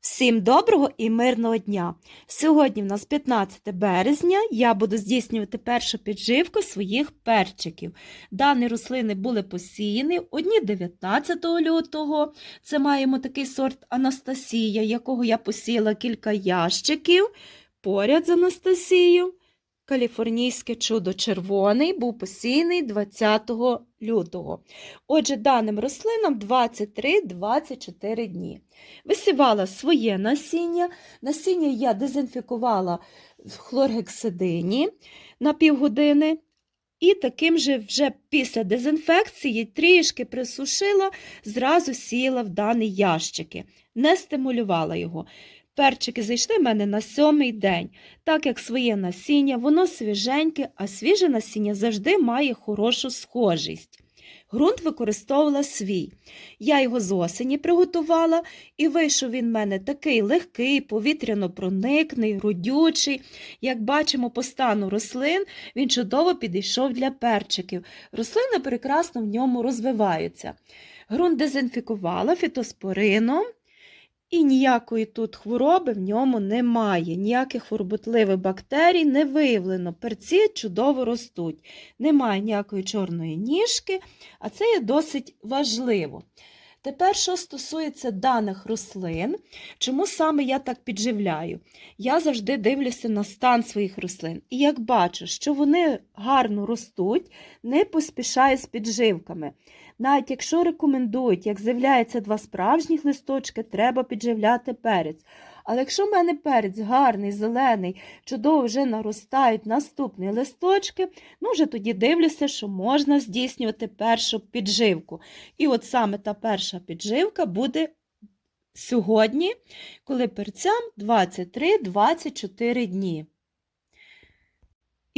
Всім доброго і мирного дня! Сьогодні в нас 15 березня. Я буду здійснювати першу підживку своїх перчиків. Дані рослини були посіяні одні 19 лютого. Це маємо такий сорт Анастасія, якого я посіяла кілька ящиків. Поряд з Анастасією. Каліфорнійське чудо червоний був посіяний 20 лютого. Отже, даним рослинам 23-24 дні. Висівала своє насіння. Насіння я дезінфікувала в хлоргексидині на півгодини. І таким же вже після дезінфекції трішки присушила, зразу сіяла в дані ящики, не стимулювала його. Перчики зайшли в мене на сьомий день. Так як своє насіння, воно свіженьке, а свіже насіння завжди має хорошу схожість. Грунт використовувала свій. Я його з осені приготувала, і вийшов він в мене такий легкий, повітряно-проникний, родючий. Як бачимо по стану рослин, він чудово підійшов для перчиків. Рослини прекрасно в ньому розвиваються. Грунт дезінфікувала фітоспорином. І ніякої тут хвороби в ньому немає, ніяких хворобутливих бактерій не виявлено. Перці чудово ростуть. Немає ніякої чорної ніжки, а це є досить важливо. Тепер, що стосується даних рослин, чому саме я так підживляю? Я завжди дивлюся на стан своїх рослин. І як бачу, що вони гарно ростуть, не поспішаю з підживками. Навіть якщо рекомендують, як з'являється два справжніх листочки, треба підживляти перець. Але якщо в мене перець гарний, зелений, чудово вже наростають наступні листочки, ну вже тоді дивлюся, що можна здійснювати першу підживку. І от саме та перша підживка буде сьогодні, коли перцям 23-24 дні.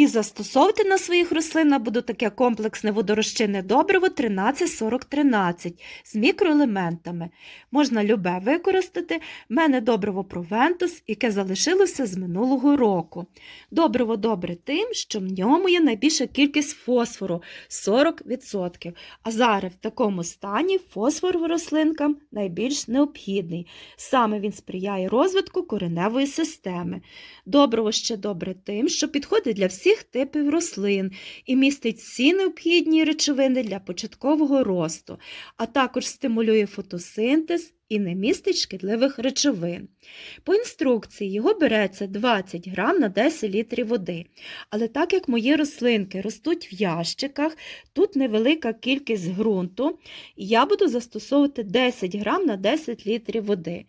І застосовувати на своїх рослинах буду таке комплексне водорозчинне добриво 13-40-13 з мікроелементами. Можна любе використати. В мене добриво Провентус, яке залишилося з минулого року. Добриво добре тим, що в ньому є найбільша кількість фосфору 40%. А зараз в такому стані фосфор в рослинкам найбільш необхідний. Саме він сприяє розвитку кореневої системи. Добриво ще добре тим, що підходить для всіх всіх типів рослин і містить всі необхідні речовини для початкового росту, а також стимулює фотосинтез і не містить шкідливих речовин. По інструкції його береться 20 грам на 10 літрів води. Але так як мої рослинки ростуть в ящиках, тут невелика кількість ґрунту, я буду застосовувати 10 грам на 10 літрів води.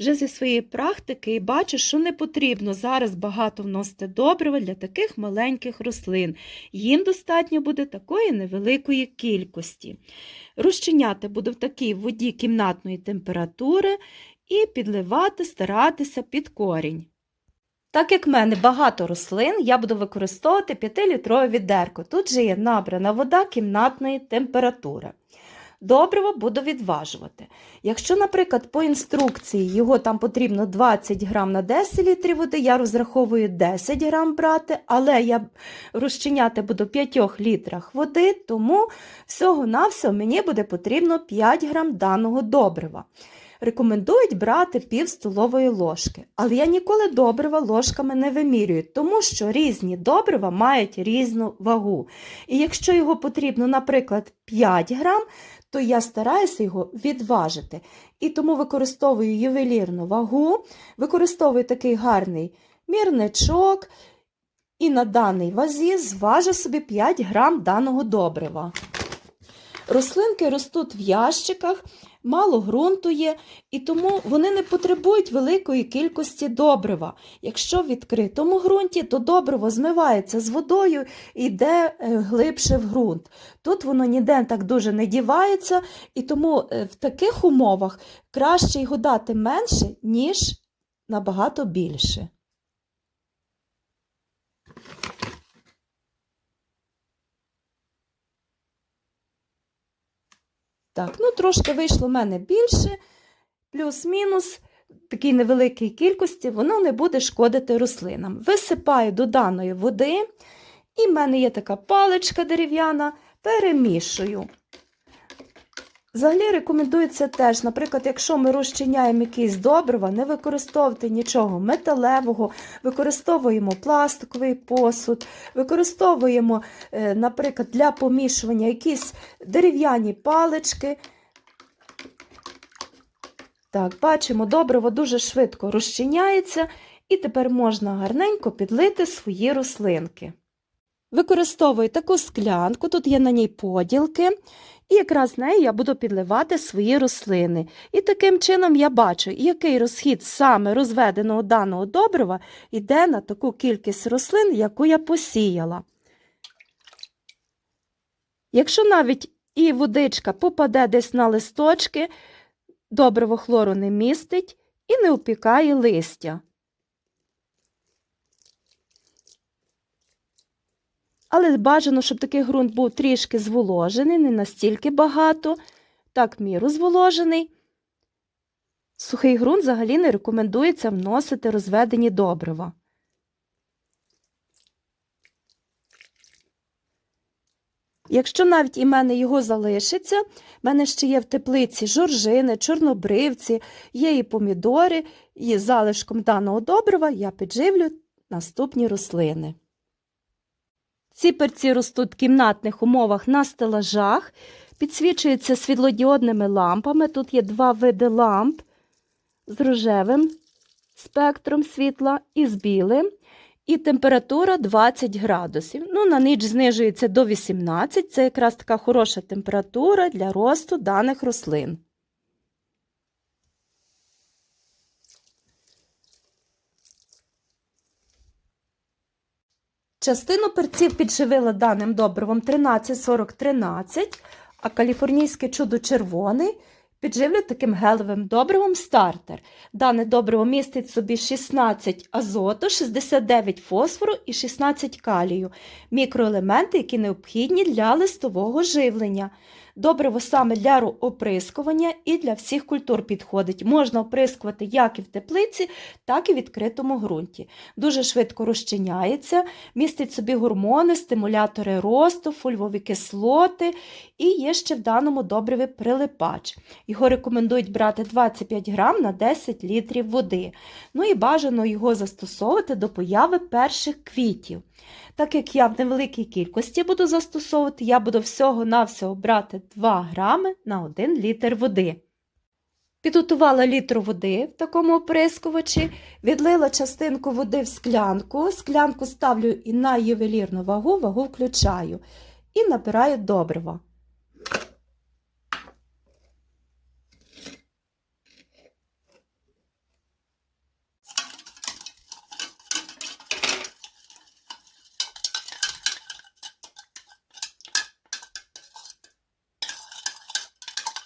Вже зі своєї практики і бачу, що не потрібно зараз багато вносити добрива для таких маленьких рослин. Їм достатньо буде такої невеликої кількості. Розчиняти буду в такій воді кімнатної температури і підливати, старатися під корінь. Так як в мене багато рослин, я буду використовувати 5-літрове відерко. Тут же є набрана вода кімнатної температури. Добриво буду відважувати. Якщо, наприклад, по інструкції його там потрібно 20 грам на 10 літрів води, я розраховую 10 грам брати, але я розчиняти буду в 5 літрах води, тому всього-навсього мені буде потрібно 5 грам даного добрива. Рекомендують брати пів столової ложки, але я ніколи добрива ложками не вимірюю, тому що різні добрива мають різну вагу. І якщо його потрібно, наприклад, 5 грам, то я стараюся його відважити. І тому використовую ювелірну вагу, використовую такий гарний мірничок, і на даній вазі зважу собі 5 грам даного добрива. Рослинки ростуть в ящиках, мало ґрунту є, і тому вони не потребують великої кількості добрива. Якщо в відкритому ґрунті, то добриво змивається з водою і йде е, глибше в ґрунт. Тут воно ніде так дуже не дівається, і тому е, в таких умовах краще його дати менше, ніж набагато більше. Так, ну трошки вийшло в мене більше, плюс-мінус такій невеликій кількості, воно не буде шкодити рослинам. Висипаю до даної води, і в мене є така паличка дерев'яна, перемішую. Взагалі рекомендується теж, наприклад, якщо ми розчиняємо якісь добрива, не використовувати нічого металевого, використовуємо пластиковий посуд, використовуємо, е, наприклад, для помішування якісь дерев'яні палички. Так, бачимо, добриво дуже швидко розчиняється, і тепер можна гарненько підлити свої рослинки. Використовую таку склянку, тут є на ній поділки, і якраз нею я буду підливати свої рослини. І таким чином я бачу, який розхід саме розведеного даного добрива йде на таку кількість рослин, яку я посіяла. Якщо навіть і водичка попаде десь на листочки, добриво хлору не містить і не опікає листя. Але бажано, щоб такий ґрунт був трішки зволожений, не настільки багато, так міру зволожений. Сухий ґрунт взагалі не рекомендується вносити розведені добрива. Якщо навіть і мене його залишиться, в мене ще є в теплиці жоржини, чорнобривці, є і помідори, і залишком даного добрива я підживлю наступні рослини. Ці перці ростуть в кімнатних умовах на стелажах, підсвічуються світлодіодними лампами. Тут є два види ламп з рожевим спектром світла і з білим. І температура 20 градусів. Ну, на ніч знижується до 18. Це якраз така хороша температура для росту даних рослин. Частину перців підживила даним добривом 13-40-13, а каліфорнійське чудо червоний підживлю таким гелевим добривом стартер. Дане добриво містить собі 16 азоту, 69 фосфору і 16 калію, мікроелементи, які необхідні для листового живлення. Добриво саме для оприскування і для всіх культур підходить. Можна оприскувати як і в теплиці, так і в відкритому ґрунті. Дуже швидко розчиняється, містить собі гормони, стимулятори росту, фольвові кислоти і є ще в даному добриві прилипач. Його рекомендують брати 25 грам на 10 літрів води. Ну і бажано його застосовувати до появи перших квітів. Так як я в невеликій кількості буду застосовувати, я буду всього-навсього брати 2 грами на 1 літр води. Підготувала літр води в такому оприскувачі, відлила частинку води в склянку, склянку ставлю і на ювелірну вагу, вагу включаю і набираю добрива.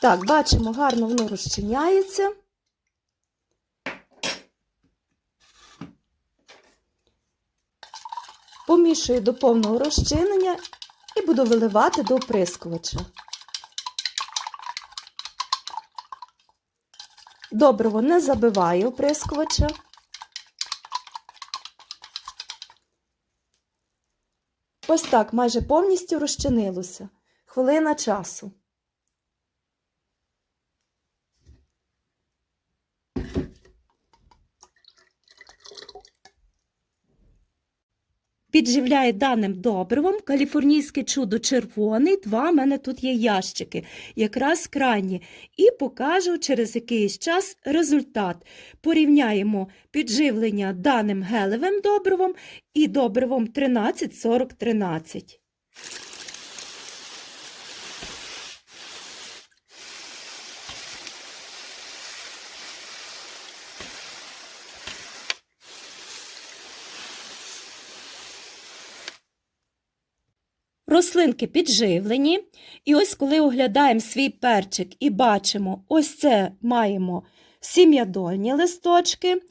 Так, бачимо, гарно воно розчиняється. Помішую до повного розчинення і буду виливати до оприскувача. Добриво не забиваю оприскувача. Ось так майже повністю розчинилося. Хвилина часу. Підживляє даним добривом каліфорнійське чудо червоний. Два в мене тут є ящики, якраз крайні. І покажу через якийсь час результат. Порівняємо підживлення даним гелевим добривом і добривом 13-40-13. Рослинки підживлені. І ось коли оглядаємо свій перчик і бачимо, ось це маємо сім'ядольні листочки,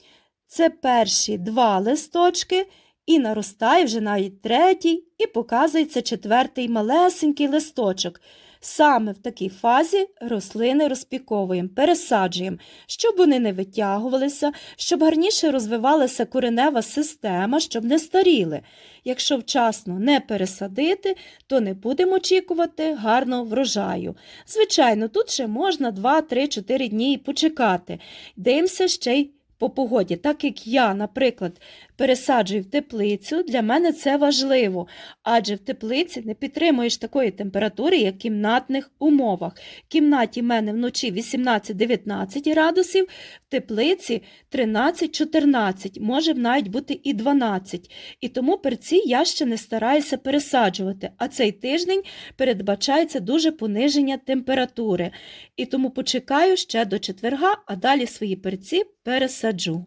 це перші два листочки, і наростає вже навіть третій, і показується четвертий малесенький листочок. Саме в такій фазі рослини розпіковуємо, пересаджуємо, щоб вони не витягувалися, щоб гарніше розвивалася коренева система, щоб не старіли. Якщо вчасно не пересадити, то не будемо очікувати гарного врожаю. Звичайно, тут ще можна 2, 3, 4 дні почекати. Дивимося ще й по погоді. Так як я, наприклад, пересаджую в теплицю, для мене це важливо, адже в теплиці не підтримуєш такої температури, як в кімнатних умовах. В кімнаті в мене вночі 18-19 градусів, в теплиці 13-14, може навіть бути і 12. І тому перці я ще не стараюся пересаджувати, а цей тиждень передбачається дуже пониження температури. І тому почекаю ще до четверга, а далі свої перці пересаджу.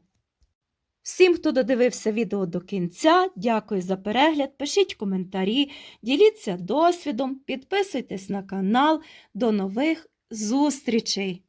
Всім, хто додивився відео до кінця, дякую за перегляд. Пишіть коментарі, діліться досвідом, підписуйтесь на канал. До нових зустрічей!